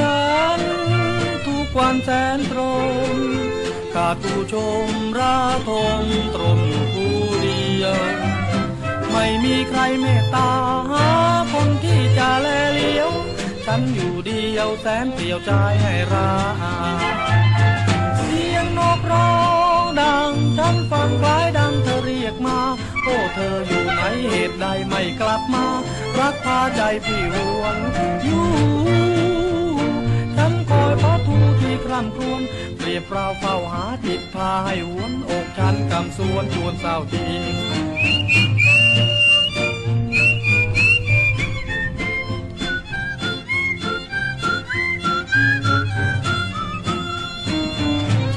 ฉัน ทุกวันแสนตรมขาดผู้ชมราทมตรมอยู่ผู้เดียว ไม่มีใครเมตตาหาคนที่จะแลเลี้ยว ฉันอยู่เดียวแสนเปลี่ยวใจให้ราเสียงนกร้องดัง ฉันฟังคล้ายดังเธอเรียกมาโอ้เธออยู่ไหนเหตุใดไม่กลับมา รักพาใจพี่หวงอยู่ ที่ครวญเปรียบเปล่าเฝ้าหาจิตพาให้หวนอกฉันกำสวนชวนเศร้าที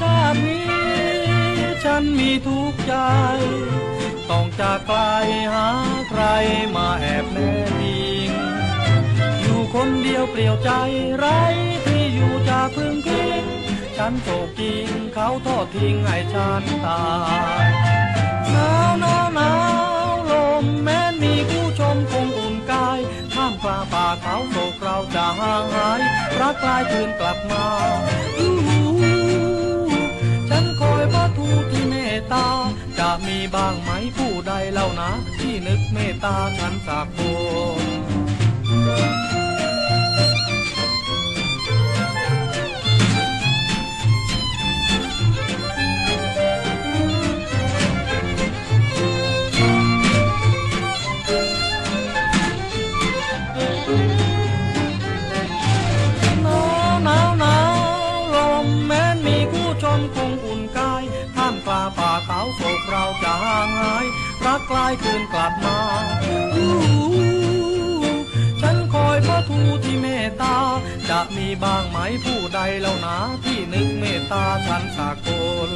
ชาตินี้ฉันมีทุกข์ใจ ต้องจากไกลหาใครมาแอบแนบยิงอยู่คนเดียวเปลี่ยวใจไรที่อยู่จะ พึ่งพิงฉันโศกจริงเขาทอดทิ้งให้ฉันตายหนาวหนาวหนาวลมแม้นมีผู้ชมคงอุ่นกายท่ามกลางป่าเขาโศกเราจะห่างหายรักกลายคืนกลับมาฉันคอยพระทูที่เมตตาจะมีบ้างไหมผู้ใดเล่านะ ที่นึกเมตตาฉันสักคน หาย รักกลายคืนกลับมาฉันคอยพระทูที่เมตตา จะมีบ้างไหมผู้ใดเล่านะที่นึกเมตตาฉันสากล